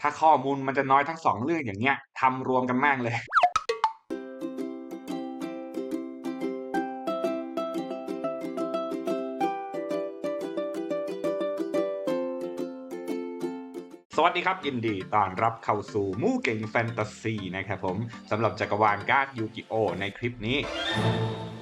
ถ้าข้อมูลมันจะน้อยทั้งสองเรื่องอย่างเงี้ยทำรวมกันม่งเลยสวัสดีครับยินดีต้อนรับเข้าสู่มู่เก่งแฟนตาซีนะครับผมสำหรับจักรวาลการ์ดยูกิโอในคลิปนี้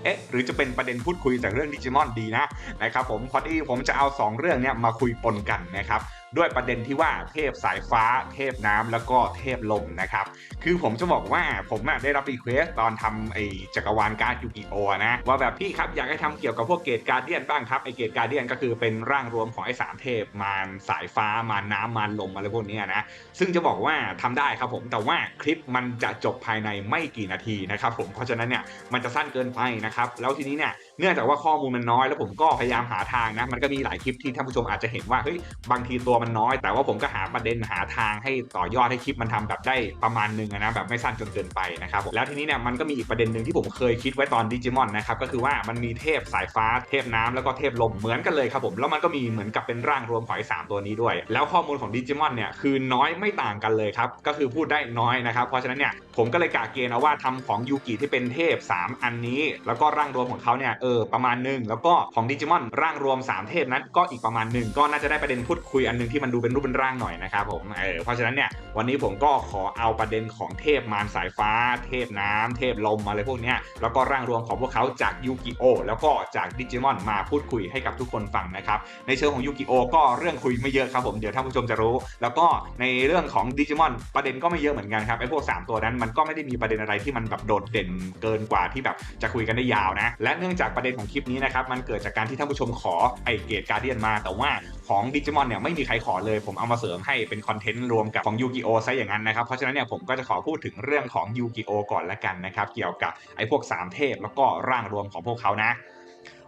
เอ๊ะ หรือจะเป็นประเด็นพูดคุยจากเรื่องดิจิมอนดีนะนะครับผมพอดีผมจะเอา 2 เรื่องเนี้ยมาคุยปนกันนะครับ ด้วยประเด็นที่ว่าเทพสายฟ้า เทพน้ำแล้วก็เทพลมนะครับ คือผมจะบอกว่าผมได้รับรีเควสตอนทำไอจักรวาลการ์ดยูกิโอนะ ว่าแบบพี่ครับอยากให้ทำเกี่ยวกับพวกเกตการเดียนบ้างครับไอเกตการเดียนก็คือเป็นร่างรวมของไอสามเทพมารสายฟ้ามารน้ำมารลมอะไรพวกนี้นะซึ่งจะบอกว่าทำได้ครับผมแต่ว่าคลิปมันจะจบภายในไม่กี่นาทีนะครับผมเพราะฉะนั้นเนี่ยมันจะสั้นเกินไปนะครับแล้วทีนี้เนี่ย เนื่องจากว่าข้อมูลมันน้อยแล้วผมก็พยายามหาทางนะ มันก็มีหลายคลิปที่ท่านผู้ชมอาจจะเห็นว่าเฮ้ยบางทีตัวมันน้อย แต่ว่าผมก็หาประเด็นหาทางให้ต่อยอดให้คลิปมันทำแบบได้ประมาณหนึงนะแบบไม่สั้นจนเกินไปนะครับผมแล้วทีนี้เนี่ยมันก็มีอีกประเด็นหนึ่งที่ผมเคยคิดไว้ตอนดิจิมอนนะครับก็คือว่ามันมีเทพสายฟ้าเทพน้ำแล้วก็เทพลมเหมือนกันเลยครับผมแล้วมันก็มีเหมือนกับเป็นร่างรวมของไอ้สามตัวนี้ด้วย แล้วข้อมูลของดิจิมอนเนี่ยคือน้อยไม่ต่างกันเลยครับก็คือพูดได้น้อยนะครับเพราะฉะนั้นเนี่ยผมก็เลยกะเกณฑ์เอาว่าทำของยูกิที่เป็นเทพ 3 อันนี้ แล้วก็ร่างรวมของเขาเนี่ยเออประมาณหนึ่งแล้วก็ของดิจิมอนร่างรวม 3 เทพนั้นก็อีกประมาณหนึ่งก็น่าจะได้ประเด็นพูดคุยอันหนึงที่มันดูเป็นรูปเป็นร่างหน่อยนะครับผมเออเพราะฉะนั้นเนี่ยวันนี้ผมก็ขอเอาประเด็นของเทพมารสายฟ้า เทพน้ำเทพลมอะไรพวกเนี้ยแล้วก็ร่างรวมของพวกเขาจากยูกิโอแล้วก็จากดิจิมอนมาพูดคุยให้กับทุกคนฟังนะครับในเชิงของยูกิโอก็เรื่องคุยไม่เยอะครับผมเดี๋ยวท่านผู้ชมจะรู้ แล้วก็ในเรื่องของดิจิมอนประเด็นก็ไม่เยอะเหมือนกันครับไอ้พวก 3 ตัวนั้นมันก็ไม่ได้มีประเด็นอะไรที่มันแบบโดดเด่นเกินกว่าที่แบบจะคุยกันได้ยาวนะและเนื่องจากประเด็นของคลิปนี้นะครับมันเกิดจากการที่ท่านผู้ชมขอไอเกตการเดียนมา แต่ว่าของดิจิมอนเนี่ยไม่มีใครขอเลย ผมเอามาเสริมให้เป็นคอนเทนต์รวมกับของยูกิโอซะอย่างนั้นนะครับเพราะฉะนั้นเนี่ยผมก็จะขอพูดถึงเรื่องของยูกิโอก่อนละกันนะครับเกี่ยวกับไอพวก3เทพแล้วก็ร่างรวมของพวกเขานะ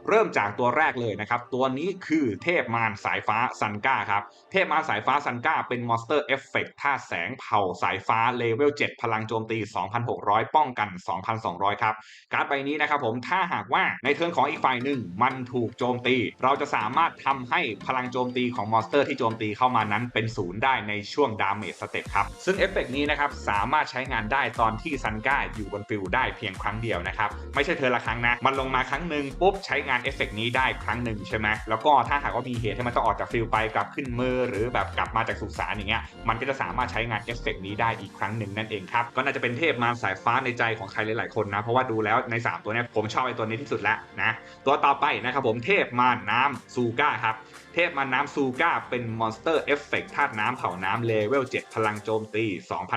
เริ่มจากตัวแรกเลยนะครับ ตัวนี้คือเทพมารสายฟ้าซันก้าครับ เทพมารสายฟ้าซันก้าเป็นมอนสเตอร์เอฟเฟกต์ธาตุแสงเผาสายฟ้าเลเวล 7 พลังโจมตี 2,600 ป้องกัน 2,200 ครับ การ์ดใบนี้นะครับผมถ้าหากว่าในเทิร์นของอีกฝ่ายหนึ่งมันถูกโจมตี เราจะสามารถทำให้พลังโจมตีของมอนสเตอร์ที่โจมตีเข้ามานั้นเป็นศูนย์ได้ในช่วงดาเมจสเต็ปครับ ซึ่งเอฟเฟกต์นี้นะครับสามารถใช้งานได้ตอนที่ซันก้าอยู่บนฟิลได้เพียงครั้งเดียวนะครับไม่ใช่เทิร์นละครั้งนะมันลงมาครั้งหนึ่งปุ๊บใช้งานเอฟเฟกต์นี้ได้ครั้งหนึ่งใช่ไหมแล้วก็ถ้าหากว่ามีเหตุให้มันต้องออกจากฟิลไปกลับขึ้นมือ หรือแบบกลับมาจากสุสานอย่างเงี้ยมันก็จะสามารถใช้งานเอฟเฟกต์นี้ได้อีกครั้งหนึ่งนั่นเองครับก็น่าจะเป็นเทพมารสายฟ้าในใจของใครหลายๆคนนะเพราะว่าดูแล้วในสามตัวนี้ผมชอบไอ้ตัวนี้ที่สุดแล้วนะตัวต่อไปนะครับผมเทพมารน้ำซูก้าครับเทพมารน้ำซูก้าเป็นมอนสเตอร์เอฟเฟกต์ธาตุน้ำเผาน้ำเลเวล 7 พลังโจมตี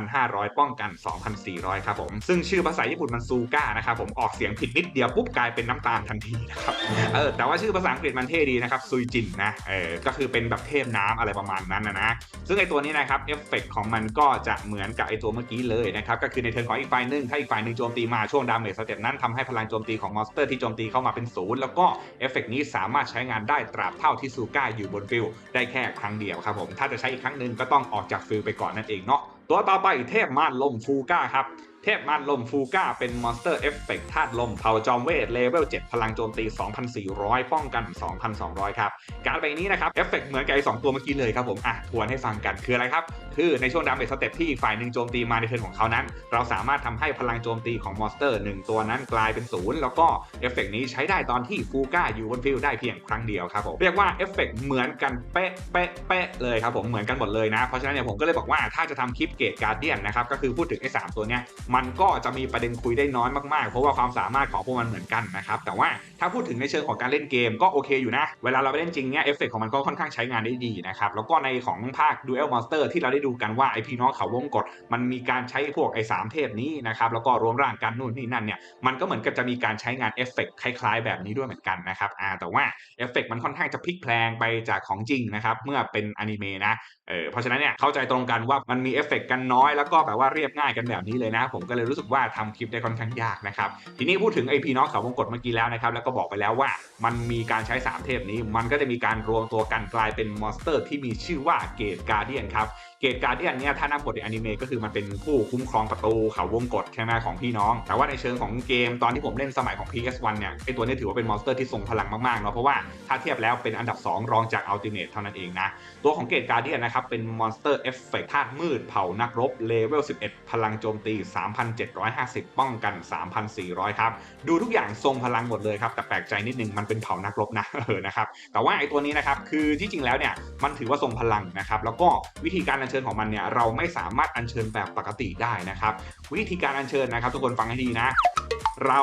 2,500 ป้องกัน 2,400 ครับผม ซึ่งชื่อภาษาญี่ปุ่นมันซูก้านะครับผมออกเสียงผิดนิดเดียวปุ๊บกลายเป็นน้ำตาลทันทีนะครับเออแต่ว่าชื่อภาษาอังกฤษมันเท่ดีนะครับซุยจินนะเออก็คือเป็นแบบเทพน้ำอะไรประมาณนั้นนะนะซึ่งไอตัวนี้นะครับเอฟเฟกต์ของมันก็จะเหมือนกับไอตัวเมื่อกี้เลยนะครับก็คือในเทิร์นของอีกฝ่ายหนึ่งถ้าอีกฝ่ายหนึ่งโจมตีมาช่วงดาเมจสเต็ปนั้นทำให้พลังโจมตีของมอนสเตอร์ที่โจมตีเข้ามาเป็นศูนย์แล้วก็เอฟเฟกต์นี้สามารถใช้งานได้ตราบเท่าที่ซูก้าอยู่บนฟิลได้แค่ครั้งเดียวครับผมถ้าจะใช้อีกครั้งหนึ่งก็ต้องออกจากฟิลไปก่อนนั่นเองเนาะตัวต่อไปเทพม่านลมฟูก้าครับ เทพมานลมฟูก้าเป็นมอนสเตอร์เอฟเฟกต์ธาตุลมเผาจอมเวทเลเวล 7 พลังโจมตี 2,400 ป้องกัน 2,200 ครับ การดใบนี้นะครับเอฟเฟกต์เหมือนกับไอ้สองตัวเมื่อกี้เลยครับผม อะ ทวนให้ฟังกันคืออะไรครับ คือในช่วงดาเมจสเต็ปที่ฝ่ายหนึ่งโจมตีมาในเทิร์นของเขานั้น เราสามารถทำให้พลังโจมตีของมอนสเตอร์ 1 ตัวนั้นกลายเป็นศูนย์แล้วก็เอฟเฟกต์นี้ใช้ได้ตอนที่ฟูก้าอยู่บนฟิลได้เพียงครั้งเดียวครับผมเรียกว่าเอฟเฟกต์เหมือนกันเป๊ะเป๊ะเป๊ะเลยครับผมเหมือนกันหมดเลยนะเพราะฉะนั้นเนี่ยผมก็เลยบอกว่าถ้าจะทำคลิปเกตการเดียนนะครับก็คือพูดถึงไอ้สามตัวเนี้ยมันก็จะมีประเด็นคุยได้น้อยมากๆ เพราะว่าความสามารถของพวกมันเหมือนกันนะครับ แต่ว่าถ้าพูดถึงในเชิงของการเล่นเกมก็โอเคอยู่นะ เวลาเราไปเล่นจริงเนี่ยเอฟเฟกต์ของมันก็ค่อนข้างใช้งานได้ดีนะครับ แล้วก็ในของภาค Duel Monster ที่เราได้ดูกันว่าไอพี่น้องเขาวงกฏมันมีการใช้พวกไอสามเทพนี้นะครับ แล้วก็รวมร่างกันนู่นนี่นั่นเนี่ย มันก็เหมือนกับจะมีการใช้งานเอฟเฟกต์คล้ายๆ แบบนี้ด้วยเหมือนกันนะครับอ่าแต่ว่าเอฟเฟกต์มันค่อนข้างจะพลิกแพลงไปจากของจริงนะครับ เมื่อเป็นอนิเมะนะ เออเพราะฉะนั้นเนี่ยเข้าใจตรงกันว่ามันมีเอฟเฟกกันน้อยแล้วก็แบบว่าเรียบง่ายกันแบบนี้เลยนะผมก็เลยรู้สึกว่าทำคลิปได้ค่อนข้างยากนะครับ ทีนี้พูดถึงไอพีน้องเขาวงกฏเมื่อกี้แล้วนะครับ แล้วก็บอกไปแล้วว่ามันมีการใช้ 3 เทพนี้ มันก็จะมีการรวมตัวกันกลายเป็นมอนสเตอร์ที่มีชื่อว่าเกตการเดียนครับ เกตการเดียนเนี่ยถ้านับบทในอนิเมะก็คือมันเป็นผู้คุ้มครองประตูเขาวงกฏใช่ไหมของพี่น้อง แต่ว่าในเชิงของเกมตอนที่ผมเล่นสมัยของ PS1 เนี่ยไอตัวนี้ถือว่าเป็นมอนสเตอร์ที่ทรงพลังมากๆเนาะเพราะว่าถ้าเทียบแล้วเป็นอันดับ 2 รองจากอัลติเมทเท่านั้นเองนะ ตัวของเกตการเดียนนะครับเป็นมอนสเตอร์เอฟเฟกต์ธาตุมืดเผ่านักรบเลเวล 11 พลังโจมตี 3,750 ป้องกัน 3,400 ครับ ดูทุกอย่างทรงพลังหมดเลยครับ แต่แปลกใจนิดนึงมันเป็นเผ่านักรบนะเออนะครับแต่ว่าไอตัวนี้นะครับคือที่จริงแล้วเนี่ยมันถือว่าทรงพลังนะครับแล้วก็วิธีการเชิญของมันเนี่ยเราไม่สามารถอัญเชิญแบบปกติได้นะครับ วิธีการอัญเชิญนะครับ ทุกคนฟังให้ดีนะ เรา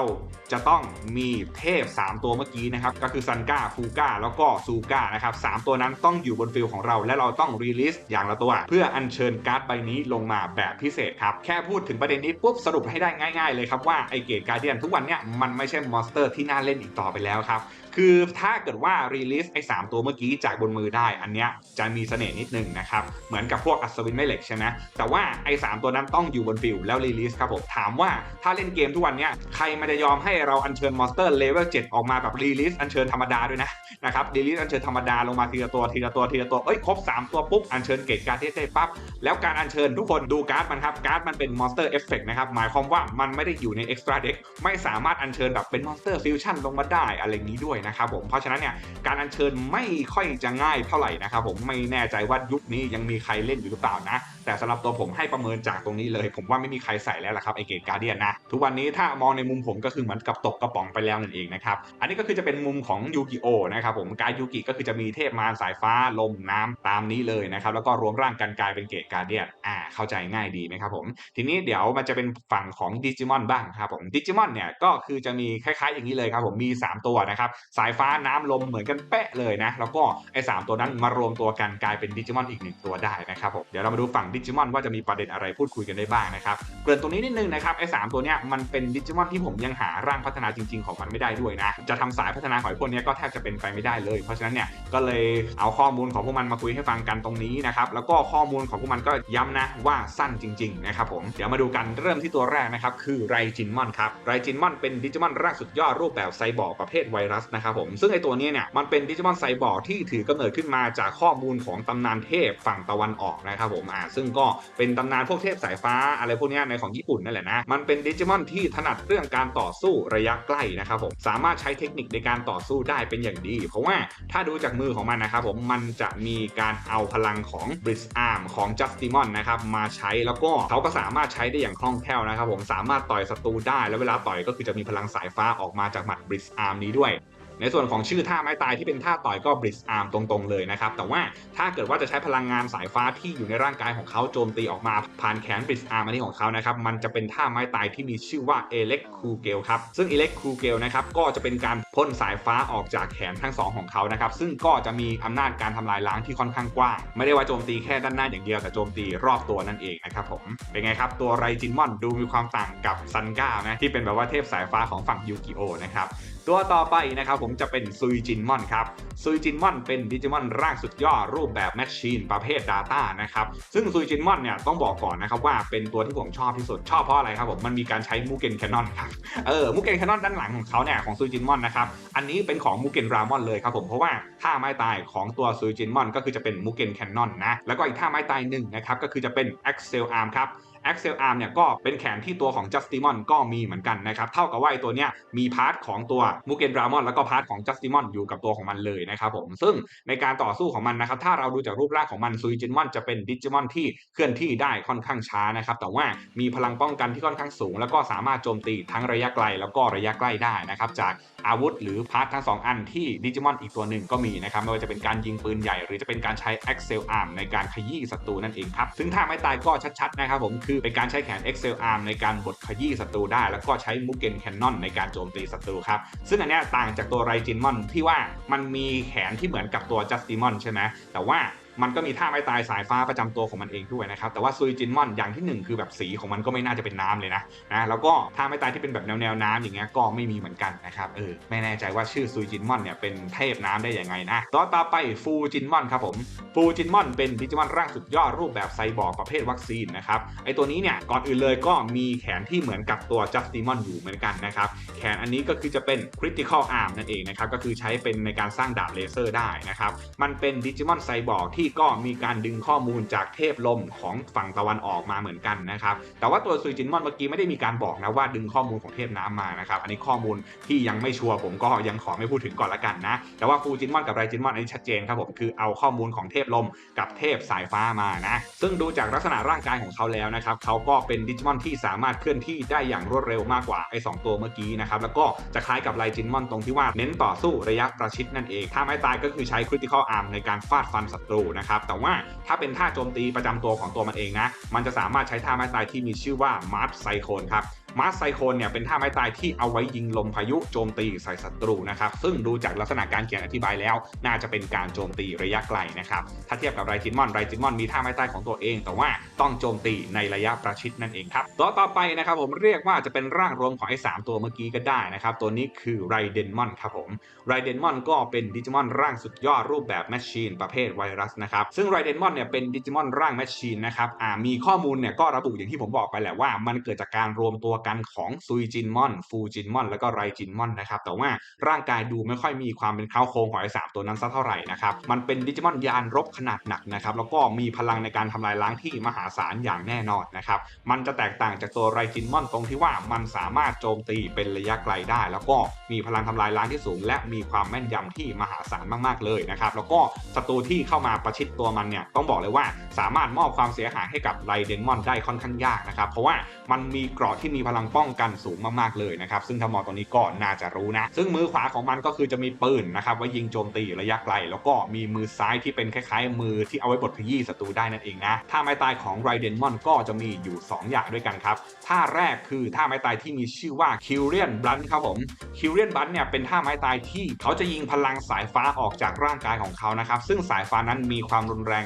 จะต้องมีเทพ 3 ตัวเมื่อกี้นะครับ ก็คือซันก้าฟูก้าแล้วก็ซูก้านะครับสามตัวนั้นต้องอยู่บนฟิลของเรา และเราต้องรีลิสอย่างละตัว เพื่ออัญเชิญการ์ดใบนี้ลงมาแบบพิเศษครับ แค่พูดถึงประเด็นนี้ปุ๊บสรุปให้ได้ง่ายๆเลยครับว่าไอเกตการเดียนทุกวันเนี้ยมันไม่ใช่มอนสเตอร์ที่น่าเล่นอีกต่อไปแล้วครับคือถ้าเกิดว่ารีลิสไอ้สตัวเมื่อกี้จากบนมือได้ อันเนี้ยจะมีเสน่ห์นิดนึงนะครับ เหมือนกับพวกอัศวินไม่เหล็กใช่ไหมแต่ว่าไอ้สตัวนั้นต้องอยู่บนฟิลแล้วรีลิสครับผมถามว่าถ้าเล่นเกมทุกวันเนี้ยใครมันจะยอมให้เราอัญเชิญมอนสเตอร์เลเวล7ออกมาแบบรีลิสอัญเชิญธรรมดาด้วยนะ นะครับรีลิสอัญเชิญธรรมดาลงมาทีละตัวทีละตัวทีละตัวเอ้ยครบ 3 ตัวปุ๊บอัญเชิญเกตการ์ดเท่ๆปั๊บแล้วการอัญเชิญทุกคนดูการ์ดมันครับการ์ดมันเป็นมอนสเตอร์เอฟเฟกนะครับหมายความว่ามันไม่ได้อยู่ในเอ็กซ์ตร้าเด็กไม่สามารถอัญเชิญแบบเป็นมอนสเตอร์ฟิวชั่นลงมาได้อะไรนี้ด้วยนะครับผมเพราะฉะนั้นเนี่ยการอัญเชิญไม่ค่อยจะง่ายเท่าไหร่นะครับผมไม่แน่ใจว่ายุคนี้ยังมีใครเล่นอยู่หรือเปล่านะ แต่สำหรับตัวผมให้ประเมินจากตรงนี้เลย ผมว่าไม่มีใครใส่แล้วล่ะครับไอเกตการเดียนนะทุกวันนี้ถ้ามองในมุมผมก็คือเหมือนกับตกกระป๋องไปแล้วนั่นเองนะครับอันนี้ก็คือจะเป็นมุมของยูกิโอนะครับผมการยูกิก็คือจะมีเทพมารสายฟ้าลมน้ำตามนี้เลยนะครับแล้วก็รวมร่างกันกลายเป็นเกตการเดียนอ่าเข้าใจง่ายดีไหมครับผมทีนี้เดี๋ยวมันจะเป็นฝั่งของดิจิมอนบ้างครับผมดิจิมอนเนี่ยก็คือจะมีคล้ายๆ อย่างนี้เลยครับผมมี 3 ตัวนะครับสายฟ้าน้ำลมเหมือนกันเป๊ะเลยนะแล้วก็ไอ้สตัวนั้นมารวมตัวกันกลายเป็นดิจิมอนอีกหนึ่งตัวได้นะครับผมเดี๋ยวเรามาดูฝั่งดิจิมอนว่าจะมีประเด็นอะไรพูดคุยกันได้บ้างนะครับเกริ่นตรงนี้นิดนึงนะครับไอ้สตัวเนี้ยมันเป็นดิจิมอนที่ผมยังหาร่างพัฒนาจริง ๆของมันไม่ได้ด้วยนะจะทำสายพัฒนาหอยพวกนี้ก็แทบจะเป็นไปไม่ได้เลย เพราะฉะนั้นเนี่ยก็เลยเอาข้อมูลของพวกมันมาคุยให้ฟังกันตรงนี้นะครับแล้วก็ข้อมูลของพวกมันก็ย้ำนะว่าสั้นจริงๆนะครับผมเดี๋ยวมาดูกันเริ่มที่ตัวแรกนะครับคือไรจินมอนครับไรจินมอนเป็นดิจิมอนร่างสุดยอดรูปแบบไซบอร์กประเภทไวรัสนะครับผมซึ่งไอตัวนี้เนี่ยมันเป็นดิจิมอนไซบอร์ที่ถือกำเนิดขึ้นมาจากข้อมูลของตำนานเทพฝั่งตะวันออกนะครับผมอ่าซึ่งก็เป็นตำนานพวกเทพสายฟ้าอะไรพวกนี้ในของญี่ปุ่นนั่นแหละนะมันเป็นดิจิมอนที่ถนัดเรื่องการต่อสู้ระยะใกล้นะครับผมสามารถใช้เทคนิคในการต่อสู้ได้เป็นอย่างดีเพราะว่าถ้าดูจากมือของมันนะครับผมมันจะมีการเอาพลังของบริสอาร์มของจัสติมอนนะครับมาใช้แล้วก็เขาก็สามารถใช้ได้อย่างคล่องแคล่วนะครับผมสามารถต่อยศัตรูได้ แล้วเวลาต่อยก็คือจะมีพลังสายฟ้าออกมาจากหมัดบริสอาร์มนี้ด้วย ในส่วนของชื่อท่าไม้ตายที่เป็นท่าต่อยก็บริสอาร์มตรงๆเลยนะครับแต่ว่าถ้าเกิดว่าจะใช้พลังงานสายฟ้าที่อยู่ในร่างกายของเขาโจมตีออกมาผ่านแขนบริสอาร์มอันนี้ของเขานะครับมันจะเป็นท่าไม้ตายที่มีชื่อว่าเอเล็กคูเกลครับซึ่งเอเล็กคูเกลนะครับก็จะเป็นการพ่นสายฟ้าออกจากแขนทั้งสองของเขานะครับซึ่งก็จะมีอำนาจการทำลายล้างที่ค่อนข้างกว้าง ไม่ได้ว่าโจมตีแค่ด้านหน้าอย่างเดียวแต่โจมตีรอบตัวนั่นเองนะครับผมเป็นไงครับตัวไรจินมอนดูมีความต่างกับซันก้าไหมที่เป็นแบบว่าเทพสายฟ้าของฝั่งยูกิโอนะครับตัวต่อไปนะครับผมจะเป็นซุยจินมอนครับซุยจินมอนเป็นดิจิมอนร่างสุดยอดรูปแบบแมชชีนประเภท Data นะครับซึ่งซุยจินมอนเนี่ยต้องบอกก่อนนะครับว่าเป็นตัวที่ผมชอบที่สุดชอบเพราะอะไรครับผมมันมีการใช้มูเกนแคนนอนครับเออมูเกนแคนนอนด้านหลังของเขาเนี่ยของซุยจินมอนนะครับอันนี้เป็นของมูเกนรามอนเลยครับผมเพราะว่าท่าไม้ตายของตัวซุยจินมอนก็คือจะเป็นมูเกนแคนนอนนะแล้วก็อีกท่าไม้ตายหนึ่งนะครับก็คือจะเป็น Axel Arm ครับ Axel Arm เนี่ยก็เป็นแขนที่ตัวของ Justimon ก็มีเหมือนกันนะครับ เท่ากับว่าตัวเนี้ยมีพาร์ทของตัวมูเกนดรามอนแล้วก็พาร์ทของ Justimon อยู่กับตัวของมันเลยนะครับผมซึ่งในการต่อสู้ของมันนะครับ ถ้าเราดูจากรูปร่างของมันซูจินมอนจะเป็นดิจิมอนที่เคลื่อนที่ได้ค่อนข้างช้านะครับ แต่ว่ามีพลังป้องกันที่ค่อนข้างสูง แล้วก็สามารถโจมตีทั้งระยะไกลแล้วก็ระยะใกล้ได้นะครับจากอาวุธหรือพาร์ททั้ง 2 อันที่ดิจิมอนอีกตัวหนึ่งก็มีนะครับไม่ว่าจะเป็นการยิงปืนใหญ่ หรือจะเป็นการใช้ Axel Arm ในการขยี้ศัตรูนั่นเองครับซึ่งถ้าไม่ตายก็ชัดๆนะครับผมคอเป็นการใช้แขน Excel Arm ในการบดขยี้ศัตรูได้ แล้วก็ใช้มูเกนแคนนอนในการโจมตีศัตรูครับ ซึ่งอันนี้ต่างจากตัวไรจินมอนที่ว่ามันมีแขนที่เหมือนกับตัวจัสติมอนใช่ไหมแต่ว่า มันก็มีท่าไม้ตายสายฟ้าประจำตัวของมันเองด้วยนะครับ แต่ว่าซุยจินมอนอย่างที่หนึ่งคือแบบสีของมันก็ไม่น่าจะเป็นน้ำเลยนะนะแล้วก็ท่าไม้ตายที่เป็นแบบแนวแนวน้ำอย่างเงี้ยก็ไม่มีเหมือนกันนะครับเออไม่แน่ใจว่าชื่อซุยจินมอนเนี่ยเป็นเทพน้ำได้ยังไงนะต่อต่อไปฟูจินมอนครับผมฟูจินมอนเป็นดิจิมอนร่างสุดยอดรูปแบบไซบอร์กประเภทวัคซีนนะครับไอตัวนี้เนี่ยก่อนอื่นเลยก็มีแขนที่เหมือนกับตัวจัสติมอนอยู่เหมือนกันนะครับแขนอันนี้ก็คือจะเป็น critical arm นั่นเองนะครับก็คือใช้เป็นในการสร้างดาบเลเซอร์ได้นะครับมันเป็นดิจิมอนไซบอร์กทที่ก็มีการดึงข้อมูลจากเทพลมของฝั่งตะวันออกมาเหมือนกันนะครับ แต่ว่าตัวซุยจินมอนเมื่อกี้ไม่ได้มีการบอกนะว่าดึงข้อมูลของเทพน้ำมานะครับ อันนี้ข้อมูลที่ยังไม่ชัวร์ผมก็ยังขอไม่พูดถึงก่อนละกันนะ แต่ว่าฟูจินมอนกับไรจินมอนอันนี้ชัดเจนครับผมคือเอาข้อมูลของเทพลมกับเทพสายฟ้ามานะ ซึ่งดูจากลักษณะร่างกายของเขาแล้วนะครับเขาก็เป็นดิจิมอนที่สามารถเคลื่อนที่ได้อย่างรวดเร็วมากกว่าไอ้สองตัวเมื่อกี้นะครับ แล้วก็จะคล้ายกับไรจินมอนตรงที่ว่าเน้นต่อสู้ระยะประชิดนั่นเอง ถ้าไม่ตายก็คือใช้คริติคอลอาร์มในการฟาดฟันศัตรูนะครับแต่ว่าถ้าเป็นท่าโจมตีประจำตัวของตัวมันเองนะมันจะสามารถใช้ท่าไม้ตายที่มีชื่อว่ามาร์ไซโคนครับมาร์ไซโคนเนี่ยเป็นท่าไม้ตายที่เอาไว้ยิงลมพายุโจมตีใส่ศัตรูนะครับซึ่งดูจากลักษณะการเขียนอธิบายแล้ว น่าจะเป็นการโจมตีระยะไกลนะครับถ้าเทียบกับไรจิมอนไรจิมอนมีท่าไม้ตายของตัวเอง แต่ว่าต้องโจมตีในระยะประชิดนั่นเองครับตัวต่อไปนะครับผมเรียกว่าจะเป็นร่างรวมของไอ้สามตัวเมื่อกี้ก็ได้นะครับตัวนี้คือไรเดนมอนครับผมไรเดนมอนก็เป็นดิจิมอนร่างสุดยอดรูปแบบแมชชีนประเภทไวรัสนะครับซึ่งไรเดนมอนเนี่ยเป็นดิจิมอนร่างแมชชีนนะครับอ่ามีข้อมูลเนี่ยก็ระบุอย่างที่ผมบอกไปแหละว่ามันเกิดจากการรวมตัวกันของซุยจินมอน ฟูจินมอน แล้วก็ไรจินมอนนะครับ แต่ว่าร่างกายดูไม่ค่อยมีความเป็นเข้าโครงของไอ้สามตัวนั้นสักเท่าไหร่นะครับ มันเป็นดิจิมอนยานรบขนาดหนักนะครับ แล้วก็มีพลังในการทำลายล้างที่มหาศาลอย่างแน่นอนนะครับ มันจะแตกต่างจากตัวไรจินมอนตรงที่ว่ามันสามารถโจมตีเป็นระยะไกลได้ แล้วก็มีพลังทำลายล้างที่สูง และมีความแม่นยำที่มหาศาลมากๆเลยนะครับ แล้วก็ศัตรูที่เข้ามาประชิดตัวมันเนี่ยต้องบอกเลยว่าสามารถมอบความเสียหายให้กับไรเดนมอนได้ค่อนข้างยากนะครับ เพราะว่ามันมีเกราะที่มีพลังป้องกันสูงมากๆเลยนะครับซึ่งถ้ามองตรงนี้ก็น่าจะรู้นะ ซึ่งมือขวาของมันก็คือจะมีปืนนะครับไว้ยิงโจมตีระยะไกล แล้วก็มีมือซ้ายที่เป็นคล้ายๆ มือที่เอาไว้บดขยี้ศัตรูได้นั่นเองนะท่าไม้ตายของไรเดนมอนก็จะมีอยู่ 2 อย่างด้วยกันครับท่าแรกคือท่าไม้ตายที่มีชื่อว่าคิวเรียนบลันครับผมคิวเรียนบลันเนี่ยเป็นท่าไม้ตายที่เขาจะยิงพลังสายฟ้าออกจากร่างกายของเขานะครับซึ่งสายฟ้านั้นมีความรุนแรง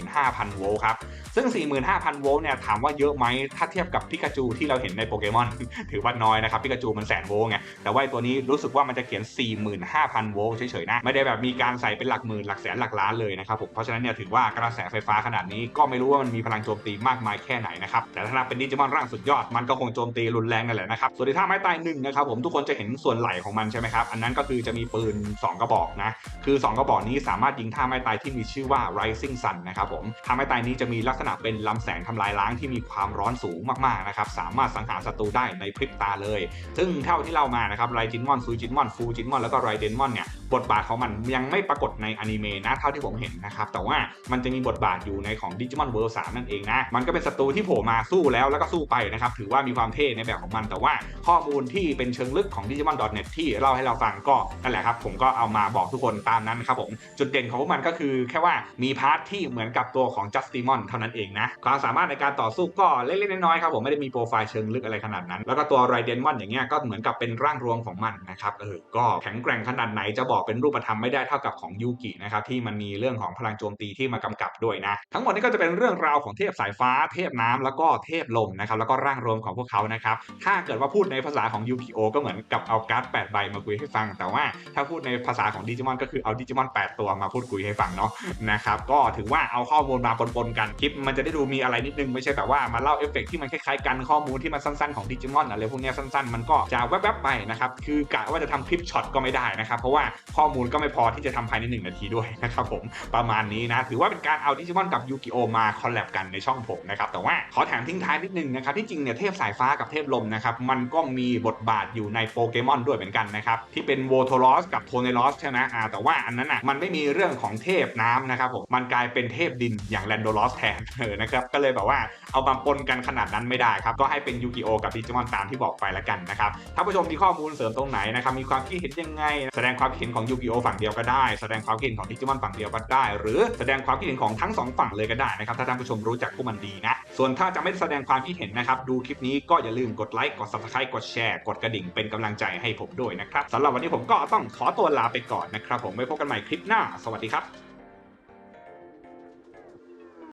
45,000 โวลต์ครับซึ่ง 45,000 โวลต์เนี่ยถามว่าเยอะไหมถ้าเทียบกับพิกาจูที่เราเห็นในโปเกมอน ถือว่าน้อยนะครับพิกาจูมันแสนโวลต์ไงแต่ว่าตัวนี้รู้สึกว่ามันจะเขียน 45,000 โวลต์เฉยๆนะไม่ได้แบบมีการใส่เป็นหลักหมื่นหลักแสนหลักล้านเลยนะครับผมเพราะฉะนั้นเนี่ยถือว่ากระแสไฟฟ้าขนาดนี้ก็ไม่รู้ว่ามันมีพลังโจมตีมากมายแค่ไหนนะครับแต่ถ้านับเป็นดิจิมอนร่างสุดยอดมันก็คงโจมตีรุนแรงนั่นแหละนะครับส่วนที่ท่าไม้ตายหนึ่งนะครับผมทุกคนจะเห็นส่วนไหล่ของมันใช่ไหมครับอันนั้นก็คือจะมีปืน 2 กระบอกนะคือ 2 กระบอกนี้สามารถยิงท่าไม้ตายที่มีชื่อว่า Rising Sun นะครับผมท่าไม้ตายนี้จะมีลักษณะเป็นลำแสงทำลายล้างที่มีความร้อนสูงมากๆนะครับสามารถสังหารศัตรูได้ในพริบตาเลย ซึ่งเท่าที่เรามานะครับไรจินมอนซูจินมอนฟูจินมอนแล้วก็ไรเดนมอนเนี่ยบทบาทของมันยังไม่ปรากฏในอนิเมะนะเท่าที่ผมเห็นนะครับแต่ว่ามันจะมีบทบาทอยู่ในของดิจิมอนเวิลด์สนั่นเองนะมันก็เป็นศัตรูที่โผล่มาสู้แล้วแล้วก็สู้ไปนะครับถือว่ามีความเท่ในแบบของมัน แต่ว่าข้อมูลที่เป็นเชิงลึกของ Digimon.net ที่เล่าให้เราฟังก็นั่นแหละครับผมก็เอามาบอกทุกคนตามนั้นครับผมจุดเด่นของพวกมันก็คือแค่ว่ามีพาร์ทที่เหมือนกับตัวของ Justimon เท่านั้นเองนะความสามารถในการต่อสู้ก็เล็กๆน้อยๆครับผมไม่ได้มีโปรไฟล์เชิงลึกอะไรขนาดนั้น แล้วก็ตัวไรเดนมอนอย่างเงี้ยก็เหมือนกับเป็นร่างรวมของมันนะครับเออก็แข็งแกร่งขนาดไหนจะบอกเป็นรูปธรรมไม่ได้เท่ากับของยูกินะครับที่มันมีเรื่องของพลังโจมตีที่มากำกับด้วยนะทั้งหมดนี้ก็จะเป็นเรื่องราวของเทพสายฟ้า เทพน้ำแล้วก็เทพลมนะครับแล้วก็ร่างรวมของพวกเขานะครับถ้าเกิดว่าพูดในภาษาของยูกิโอก็เหมือนกับเอาการ์ด8ใบมาคุยให้ฟัง แต่ว่าถ้าพูดในภาษาของดิจิมอนก็คือเอาดิจิมอน 8 ตัวมาพูดคุยให้ฟังเนาะนะครับก็ถือว่าเอาข้อมูลมาปนๆกันคลิป มันจะได้ดูมีอะไรนิดนึงไม่ใช่แบบว่ามาเล่าเอฟเฟกที่มันคล้ายๆกันข้อมูลที่มันสั้นๆของดิจิมอนอะไรพวกนี้สั้นๆ มันก็จะแวบๆไปนะครับคือกะว่าจะทำคลิปช็อตก็ไม่ได้นะครับเพราะว่าข้อมูลก็ไม่พอที่จะทำภายใน 1 นาทีด้วยนะครับผมประมาณนี้นะถือว่าเป็นการเอาดิจิมอนกับยูกิโอมาคอลแลบกันในช่องผมนะครับแต่ว่าขอแถมทิ้งท้ายนิดนึงนะครับที่จริงเนี่ยเทพสายฟ้ากับเทพลมนะครับมันก็มีบทบาทอยู่ในโปเกมอนด้วยเหมือนกันนะครับที่เป็นโวโทลอสกับโทเนลอสใช่ไหมอ่าแต่ว่าอันนั้นอะมันไม่มีเรื่องของเทพน้ำนะครับผมมันกลายเป็นเทพดินอย่างแลนโดลอสแทนเออนะครับก็เลยแบบว่าเอามาปนกันขนาดนั้นไม่ได้ครับก็ให้เป็นยูกิโอกับดิจิมอนตามที่บอกไปและกันนะครับถ้าผู้ชมมีข้อมูลเสริมตรงไหนนะครับมีความคิดเห็นยังไง แสดงความคิดเห็นของยูกิโอฝั่งเดียวก็ได้ แสดงความคิดเห็นของดิจิมอนฝั่งเดียวก็ได้ หรือแสดงความคิดเห็นของทั้งสองฝั่งเลยก็ได้นะครับถ้าท่านผู้ชมรู้จักพวกมันดีนะส่วนถ้าจะไม่แสดงความคิดเห็นนะครับดูคลิปนี้ก็อย่าลืมกดไลค์กด subscribe กดแชร์กดกระดิ่งเป็นกำลังใจให้ผมด้วยนะครับสำหรับวันนี้ผมก็ต้องขอตัวลาไปก่อนนะครับผมไว้พบกันใหม่คลิปหน้า สวัสดีครับ